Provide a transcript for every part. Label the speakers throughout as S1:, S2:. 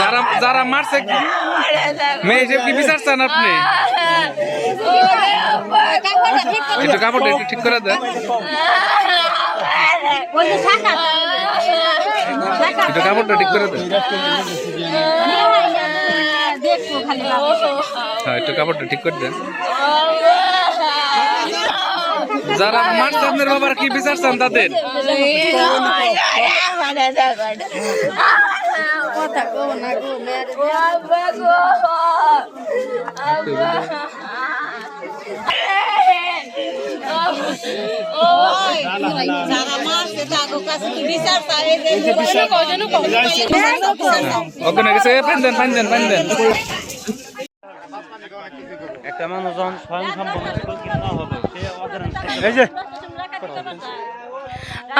S1: যারা যারা মারছে, মেয়ে হিসেবে কি বিচার আপনি? কাপড়টা ঠিক করে দেন। একটু কাপড়টা ঠিক করে দেন। হ্যাঁ কাপড়টা ঠিক করে দেন। যারা মারছে আপনার বাবার কি বিচার চান তাদের? ওখানে গেছে ফাইন দেন ফাইন দেন ফাইন দেন।
S2: একটা মানুষ যখন স্বয়ং সম্পূর্ণ না হবে এই যে।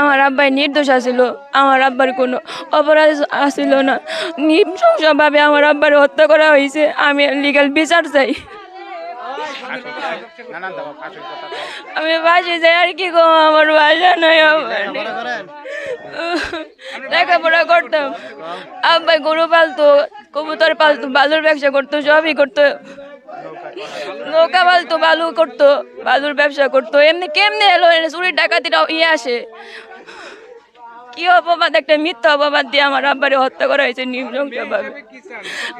S3: আমার আব্বাই নির্দোষ আছিল আমার আব্বার কোনো অপরাধ আছিল না। নৃশংসভাবে আমার আব্বার হত্যা করা হয়েছে আমি লিগাল বিচার চাই। আমি বাসে যাই আর কি গো আমার বাসা নয় লেখাপড়া করতাম। আব্বাই গরু পালতো কবুতর পালতো বালুর ব্যবসা করতো সবই করতো। নৌকা পালতো বালু করতো, বালুর ব্যবসা করতো। এমনি কেমনে এলো? চুরির ডাকাতিটা ইয়ে আসে। কি অপবাদ, একটা মিথ্যা অপবাদ দিয়ে আমার আব্বারে হত্যা করা হয়েছে নির্মংসভাবে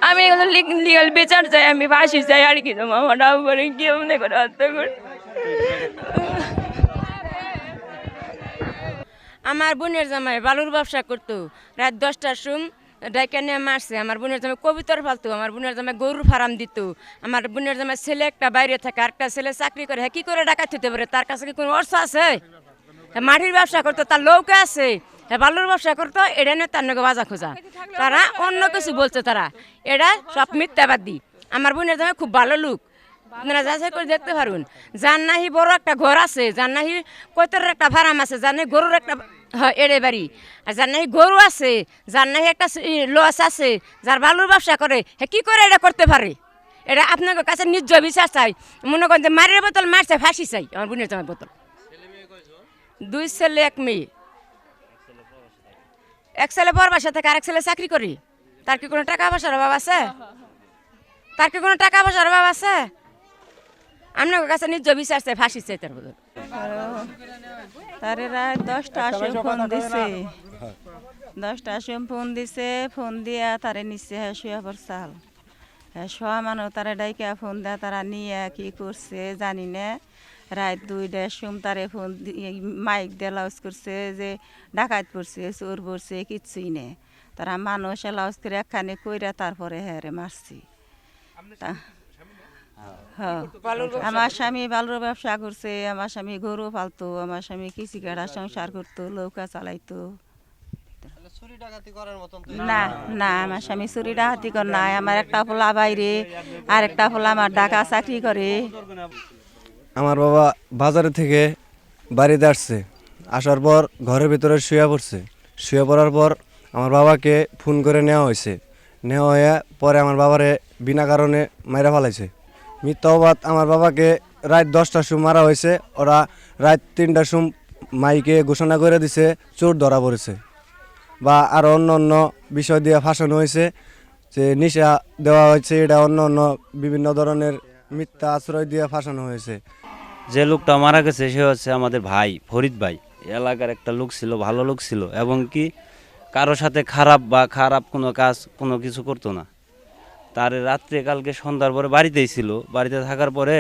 S3: আমি এগুলো লিগাল বিচার চাই, আমি ফাঁসি চাই, আর কি আমার আব্বারে কেমনে করে হত্যা করে
S4: আমার বোনের জামাই বালুর ব্যবসা করতো। রাত দশটার সুম ডাইকা নিয়ে মারছে, আমার বোনের জামাই কবিতর ফালতো, আমার বোনের জামাই গরুর ফার্ম দিত, আমার বোনের জামাই ছেলে একটা বাইরে থাকে, আরেকটা ছেলে চাকরি করে হ্যাঁ কি করে ডাকাত হতে পারে? তার কাছে কি কোনো অর্থ আছে? হ্যাঁ মাটির ব্যবসা করতো, তার লৌকা আছে। হ্যাঁ বালুর ব্যবসা করতো, এটা নিয়ে তার নাকি বাজা খোঁজা। তারা অন্য কিছু বলছে তারা, এটা সব মিথ্যাবাদী। আমার বোনের জামাই খুব ভালো লোক। আপনারা যাচাই করে দেখতে পারুন। যার নাহি বড় একটা ঘর আছে যার নাহি একটা ফার্ম আছে যার গরুর একটা হয় এড়ে বাড়ি। আর যার নাহি গরু আছে, যার নাহি একটা লস আছে, যার বালুর ব্যবসা করে হে কী করে এটা করতে পারে? এটা আপনার কাছে নিজ বিচার চাই। মনে করেন যে মারের বোতল মারছে, ফাঁসি চাই। আমার বোনের জামাই বোতল। দুই ছেলে, এক মেয়ে। এক ছেলে বড় বাসা থেকে আরেক ছেলে চাকরি করি। তার কি কোনো টাকা পয়সার অভাব আছে? তার কি কোনো টাকা পয়সার অভাব আছে? আপনার কাছে নিজ বিচার চাই ফাঁসি চাই তার বদল।
S5: তারে রাত দশটা আসে ফোন দিছে। দশটা আসে ফোন দিছে ফোন দিয়া তারে নিচে হ্যাঁ শুয়ে পড়ছাল হ্যাঁ শোয়া মানুষ তারে ডাইকা ফোন দেয়া তারা নিয়ে কি করছে জানি না। রাত দুইটার সুম তারে ফোন দিয়ে মাইক দিয়ে লাউজ করছে যে ডাকাত পড়ছে চোর পড়ছে কিচ্ছুই নেই। তারা মানুষ লাউজ করে একখানে কইরা তারপরে হ্যাঁ রে মারছি। তা-। আমার স্বামী বালুর ব্যবসা করছে আমার স্বামী গরু পালতো আমার স্বামী কৃষি কাটা সংসার করতো নৌকা চালাইতো। না না আমার স্বামী চুরি ডাকাতি কর নাই আমার একটা পোলা বাইরে আর একটা পোলা আমার ঢাকা চাকরি করে।
S6: আমার বাবা বাজারে থেকে বাড়িতে আসছে আসার পর ঘরের ভিতরে শুয়ে পড়ছে। শুয়ে পড়ার পর আমার বাবাকে ফোন করে নেওয়া হয়েছে। নেওয়া হয়ে পরে আমার বাবারে বিনা কারণে মাইরা ফেলাইছে। মিথ্যা অবাদ আমার বাবাকে রাত দশটার সময় মারা হয়েছে। ওরা রাত তিনটার সময় মাইকে ঘোষণা করে দিছে, চোর ধরা পড়েছে। বা আরও অন্য অন্য বিষয় দিয়ে ফাঁসানো হয়েছে, যে নিশা দেওয়া হয়েছে, এটা অন্য অন্য বিভিন্ন ধরনের মিথ্যা আশ্রয় দিয়ে ফাঁসানো হয়েছে।
S2: যে লোকটা মারা গেছে, সে হচ্ছে আমাদের ভাই, ফরিদ ভাই। এলাকার একটা লোক ছিল, ভালো লোক ছিল। এবং কি, কারও সাথে খারাপ বা খারাপ কোনো কাজ, কোনো কিছু করতো না। তার রাত্রে কালকে সন্ধ্যার পরে বাড়িতেই ছিল। বাড়িতে থাকার পরে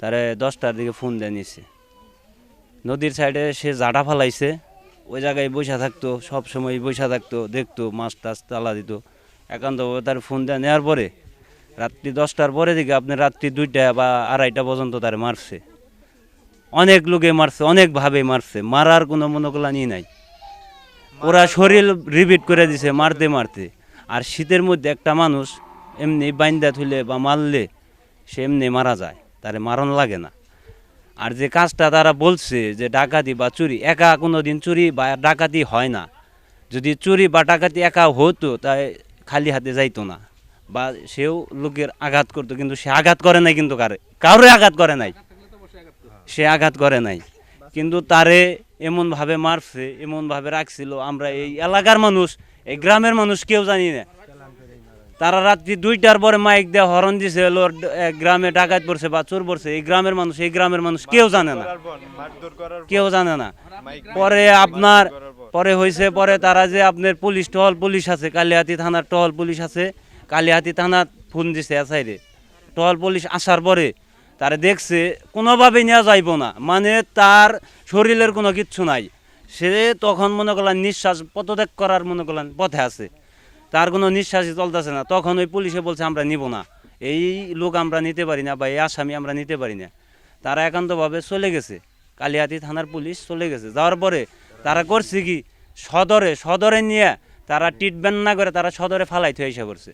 S2: তারে দশটার দিকে ফোন দিয়ে নদীর সাইডে সে জাটা ফালাইছে। ওই জায়গায় বসে থাকতো, সব সময় বসে থাকতো, দেখতো, মাছ টাছ তালা দিত। একান্তভাবে তার ফোন দেওয়া নেওয়ার পরে রাত্রি দশটার পরে দিকে আপনি রাত্রি দুইটা বা আড়াইটা পর্যন্ত তার মারছে। অনেক লোকে মারছে অনেকভাবে মারছে। মারার কোনো মনোকলানি নাই। ওরা শরীর রিপিট করে দিছে মারতে মারতে। আর শীতের মধ্যে একটা মানুষ এমনি বাইন্দা থুলে বা মারলে সে এমনি মারা যায়, তারে মারণ লাগে না। আর যে কাজটা তারা বলছে যে ডাকাতি বা চুরি, একা কোনো দিন চুরি বা ডাকাতি হয় না। যদি চুরি বা ডাকাতি একা হতো, তাই খালি হাতে যাইতো না। বা সেও লোকের আঘাত করতো, কিন্তু সে আঘাত করে নাই কিন্তু কারে কারোর আঘাত করে নাই। সে আঘাত করে নাই। কিন্তু তারে এমনভাবে মারছে, এমনভাবে রাখছিল, আমরা এই এলাকার মানুষ, এই গ্রামের মানুষ কেউ জানি না। তারা রাত্রি দুইটার পরে মাইক দিয়ে হরন দিছে গ্রামে ডাকাত পড়ছে বা চোর পড়ছে এই গ্রামের মানুষ এই গ্রামের মানুষ কেউ জানে না। কেউ জানে না। পরে আপনার পরে। হয়েছে পরে তারা যে আপনার পুলিশ টহল পুলিশ আছে কালিহাতি থানার টহল পুলিশ আছে কালিহাতি থানা ফোন দিছে এসাইরে টহল পুলিশ আসার পরে তারা দেখছে কোনোভাবেই নেওয়া যাইব না। মানে তার শরীরের কোনো কিচ্ছু নাই। সে তখন মনে করলেন নিঃশ্বাস পদত্যাগ করার মনে করলেন পথে আছে। তার কোনো নিঃশ্বাসই চলতেছে না। তখন ওই পুলিশে বলছে, আমরা নিব না। এই লোক আমরা নিতে পারি না বা এই আসামি আমরা নিতে পারি না। তারা একান্তভাবে চলে গেছে। কালিহাতি থানার পুলিশ চলে গেছে। যাওয়ার পরে তারা করছে কি? সদরে সদরে নিয়ে তারা ট্রিটমেন্ট না করে তারা সদরে ফালাই ফালাইতে এসে করছে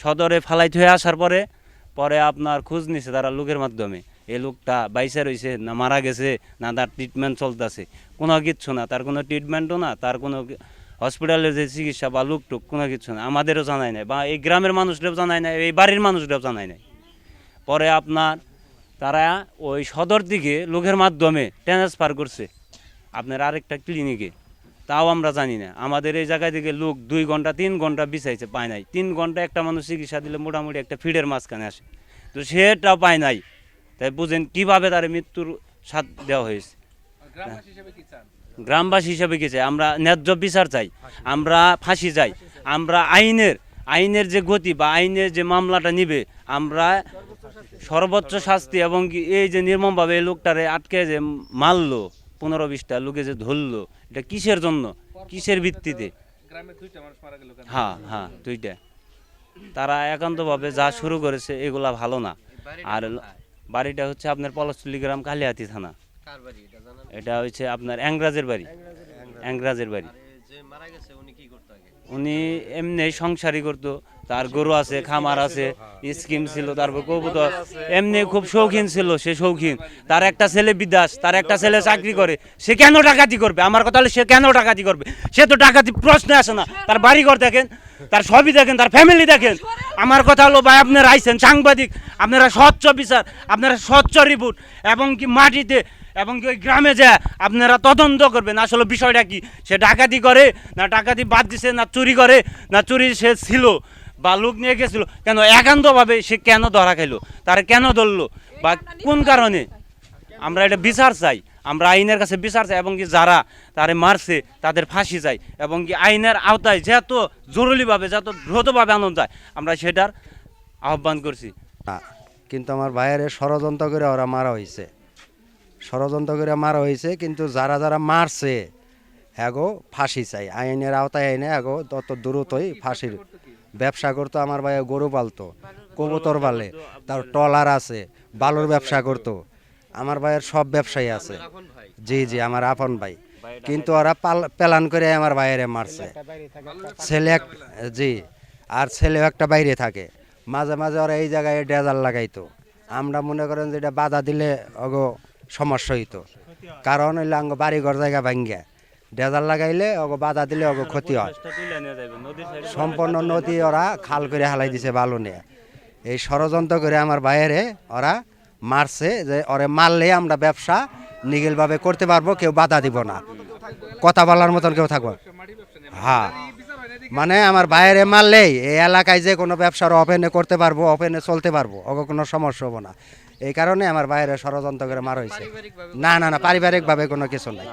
S2: সদরে ফালাইতে হয়ে আসার পরে পরে আপনার খোঁজ নিছে তারা লোকের মাধ্যমে। এই লোকটা বাইসে রয়েছে না মারা গেছে, না তার ট্রিটমেন্ট চলতেছে। কোনো কিচ্ছু না, তার কোনো ট্রিটমেন্টও না, তার কোনো হসপিটালের যে চিকিৎসা বা লুকটুক কোনো কিছু না, আমাদেরও জানাই নাই, বা এই গ্রামের মানুষরাও জানাই নাই, এই বাড়ির মানুষরাও জানাই নাই। পরে আপনার তারা ওই সদর দিকে লোকের মাধ্যমে ট্রান্সফার করছে, আপনার আরেকটা ক্লিনিকে তাও আমরা জানি না, আমাদের এই জায়গা থেকে লোক দুই ঘণ্টা, তিন ঘণ্টা বিছাইছে, পায় নাই। তিন ঘণ্টা একটা মানুষ চিকিৎসা দিলে মোটামুটি একটা ফিডের মাঝখানে আসে। তো সেটাও পায় নাই। তাই বুঝেন কীভাবে তার মৃত্যুর সাথ দেওয়া হয়েছে।
S1: গ্রামবাসী হিসাবে
S2: চাই? আমরা ন্যায্য বিচার চাই, আমরা ফাঁসি চাই, আমরা আইনের আইনের যে গতি বা আইনের যে মামলাটা নিবে, আমরা সর্বোচ্চ শাস্তি এবং এই যে নির্মমভাবে এই লোকটারে আটকে যে মারলো, পনেরো বিশটা লোকে যে ধরলো, এটা কিসের জন্য? কিসের ভিত্তিতে? হ্যাঁ হ্যাঁ দুইটা। তারা একান্তভাবে যা শুরু করেছে, এগুলা ভালো না। আর বাড়িটা হচ্ছে আপনার পলাশতলি গ্রাম কালিহাতি থানা। এটা হচ্ছে আপনার অ্যাংরাজের বাড়ি। অ্যাংরাজের বাড়ি। উনি এমনি সংসারই করতো, তার গরু আছে, খামার আছে, স্কিম ছিল, তারপর কবুতর। এমনি খুব শৌখিন ছিল, সে শৌখিন। তার একটা ছেলে বিদেশ তার একটা ছেলে চাকরি করে। সে কেন ডাকাতি করবে? আমার কথা হলো সে কেন ডাকাতি করবে? সে তো ডাকাতি প্রশ্নে আসে না। তার বাড়িঘর দেখেন, তার সবই দেখেন, তার ফ্যামিলি দেখেন। আমার কথা হলো ভাই, আপনারা আইছেন সাংবাদিক, আপনারা স্বচ্ছ বিচার, আপনারা স্বচ্ছ রিপোর্ট, এবং কি মাটিতে এবং কি ওই গ্রামে যা আপনারা তদন্ত করবেন, আসলে বিষয়টা কি? সে ডাকাতি করে না ডাকাতি বাদ দিছে, না চুরি করে, না চুরি সে ছিল বা লোক নিয়ে গেছিল? কেন একান্তভাবে সে কেন ধরা খাইলো? তার কেন ধরলো? বা কোন কারণে? আমরা এটা বিচার চাই। আমরা আইনের কাছে বিচার চাই এবং কি যারা তারে মারছে, তাদের ফাঁসি চাই এবং কি আইনের আওতায় যত জরুরিভাবে, যত দ্রুতভাবে আনন্দ যায় আমরা সেটার আহ্বান করছি।
S7: কিন্তু আমার ভাইয়ের ষড়যন্ত্র করে ওরা মারা হয়েছে ষড়যন্ত্র করে মারা হয়েছে, কিন্তু যারা যারা মারছে, হ্যাগো, ফাঁসি চাই। আইনের আওতায় আইনে, হ্যাগো, তত দ্রুতই ফাঁসির ব্যবসা করতো আমার ভাই গরু পালতো, কবুতর পালে। তার টলার আছে, বালুর ব্যবসা করতো। আমার ভাইয়ের সব ব্যবসায়ী আছে। জি জি, আমার আপন ভাই। কিন্তু ওরা প্যালান করে আমার ভাইয়েরে মারছে। ছেলে এক, জি, আর ছেলেও একটা বাইরে থাকে। মাঝে মাঝে ওরা এই জায়গায় ডেজাল লাগাইতো। আমরা মনে করেন যে এটা বাধা দিলে অগো সমস্যা হইতো কারণ হইলে আঙ্গ বাড়িঘর জায়গা ভাঙ্গে। ডেজাল লাগাইলে অগো বাধা দিলে অগো ক্ষতি হয়। সম্পূর্ণ নদী ওরা খাল করে হালাই দিছে বালু নিয়ে এই ষড়যন্ত্র করে আমার বাইরে ওরা মারছে যে ওরে মারলে আমরা ব্যবসা নিগেলভাবে করতে পারব, কেউ বাধা দিব না। কথা বলার মতন কেউ থাকব হ্যাঁ। মানে আমার বাইরে মারলেই এই এলাকায় যে কোনো ব্যবসার ওপেনে করতে পারব, ওপেনে চলতে পারব ওকে কোনো সমস্যা হব না। এই কারণে আমার বাইরে ষড়যন্ত্র করে মার হয়েছে। না না না পারিবারিকভাবে কোনো কিছু নাই।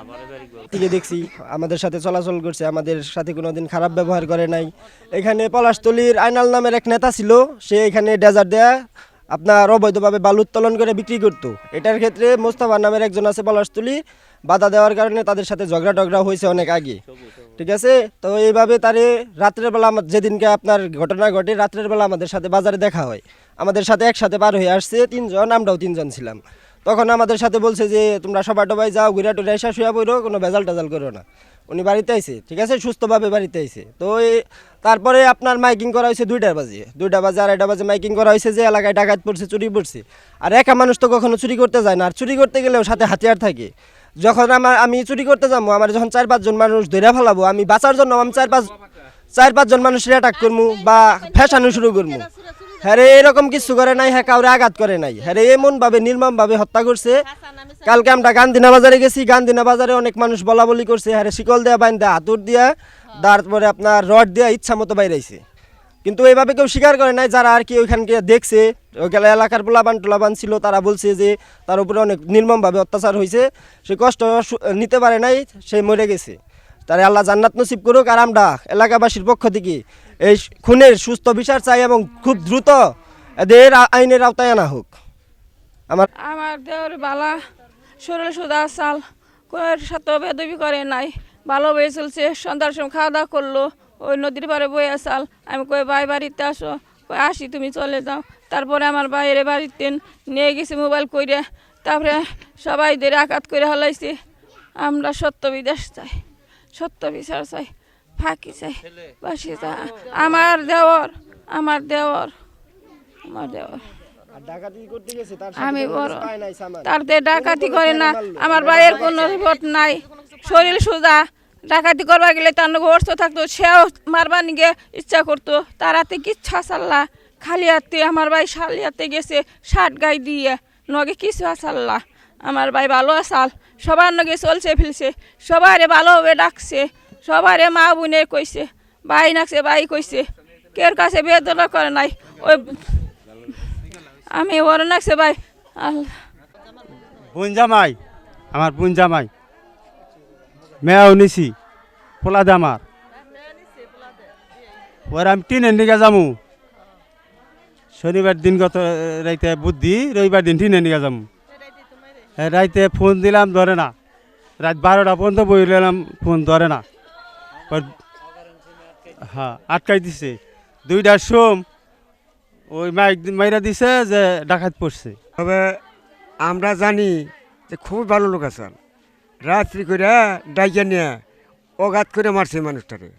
S8: থেকে দেখছি আমাদের সাথে চলাচল করছে আমাদের সাথে কোনোদিন খারাপ ব্যবহার করে নাই। এখানে পলাশতলির আইনাল নামের এক নেতা ছিল সে এখানে ডেজার্ট দেয়া আপনার অবৈধভাবে বালু উত্তোলন করে বিক্রি করতো। এটার ক্ষেত্রে মোস্তফা নামের একজন আছে পলাশতলি বাধা দেওয়ার কারণে তাদের সাথে ঝগড়া টগড়া হয়েছে অনেক আগে। ঠিক আছে? তো এইভাবে তারে রাত্রের বেলা আমার যেদিনকে আপনার ঘটনা ঘটে, রাত্রের বেলা আমাদের সাথে বাজারে দেখা হয়। আমাদের সাথে একসাথে পার হয়ে আসছে তিনজন, আমরাও তিনজন ছিলাম। তখন আমাদের সাথে বলছে যে, তোমরা সবাই টবাই যাও, ঘুরে টুরে এসে শুয়ে পড়ো, কোনো ভেজাল টেজাল করো না। উনি বাড়িতে আইছে, ঠিক আছে? সুস্থভাবে বাড়িতে আইছে। তো তারপরে আপনার মাইকিং করা হয়েছে দুইটার বাজে। দুইটা বাজে, আড়াইটা বাজে মাইকিং করা হয়েছে যে, এলাকায় ডাকাত পড়ছে, চুরি পড়ছে। আর একা মানুষ তো কখনো চুরি করতে যায় না। আর চুরি করতে গেলেও সাথে হাতিয়ার থাকে। যখন আমার আমি চুরি করতে যাব, আমার যখন চার পাঁচজন মানুষ ধরে ফেলাবো, আমি বাঁচার জন্য আমি চার পাঁচ চার পাঁচজন মানুষের অ্যাটাক করব বা ফ্যাশানো শুরু করব হ্যাঁ এরকম কিছু করে নাই হ্যাঁ কাউরে আঘাত করে নাই। হ্যাঁ রে এমন ভাবে নির্মম ভাবে হত্যা করছে। কালকে আমরা গান্ধিনা বাজারে গেছি, গান্ধিনা বাজারে অনেক মানুষ বলা বলি করছে। হ্যাঁ শিকল দেয়া বাইন্দা, হাতুর দিয়া, তারপরে আপনার রড দিয়া ইচ্ছা মতো বাইরাইছে। কিন্তু এইভাবে কেউ স্বীকার করে নাই, যারা আর কি ওইখানকে দেখছে, ওইখানে এলাকার পোলাবান টোলাবান ছিল, তারা বলছে যে তার উপরে অনেক নির্মমভাবে অত্যাচার হয়েছে, সে কষ্ট নিতে পারে নাই, সে মরে গেছে। তারে আল্লাহ জান্নাত নসিব করুক আর আমরা এলাকাবাসীর পক্ষ থেকে এই খুনের সুস্থ বিচার চাই এবং খুব দ্রুত এদের আইনের আওতায় আনা হোক। আমার
S3: আমার দেওয়ার বালা শরীর সুদা চাল, কোয়ের সাথে বেদবি করে নাই ভালো বয়ে চলছে, সন্ধ্যার সময় খাওয়া দাওয়া করল ওই নদীর পাড়ে বয়ে আসাল। আমি কই ভাই বাড়িতে আসো। কই আসি তুমি চলে যাও। তারপরে আমার বাইরে বাড়িতে নিয়ে গেছি মোবাইল কইরে। তারপরে সবাই দের আঘাত করে হলাইছি। আমরা সত্য বিদেশ চাই সত্য বিচার চাই ফাঁকি চাই বাসি চাই। আমার দেওর আমার দেওর আমার দেওর। আমি বড়। তারতে ডাকাতি করে না। আমার ভাইয়ের কোনো রিপোর্ট নাই। শরীর সোজা। ডাকাতি করবার গেলে তার অর্থ থাকতো, সেও মারবার নিগে ইচ্ছা করতো। তার হাতে কিচ্ছা সাল্লা। খালি হাতে আমার ভাই শালি হাতে গেছে শার্ট গাই দিয়ে। নগে কিছু আসাল্লা আমার ভাই ভালো আসাল। সবার নগে চলছে ফেলছে। সবারে ভালোভাবে ডাকছে। সবারে মা বোনে কইছে, ভাই নাকছে, ভাই কইছে। কের কাছে বেদনা করে নাই? ওই আমি বড় নাকছে ভাই। আল্লাহ।
S9: বোন জামাই, আমার বোন জামাই। মেয়াও নিছি দে আমার ওর আমি টিনের দিকে যামু শনিবার দিন গত রাইতে বুদ্ধি রবিবার দিন টিনের দিকে যামু রাইতে ফোন দিলাম ধরে না রাত বারোটা পর্যন্ত বইলাম ফোন ধরে না হ্যাঁ আটকাই দিছে দুইটার সোম ওই মাইক মাইরা দিছে যে ডাকাত পড়ছে
S10: তবে আমরা জানি যে খুব ভালো লোক আছেন রাত্রি করে ডাইজা নিয়ে অগাত করে মারছে মানুষটারে।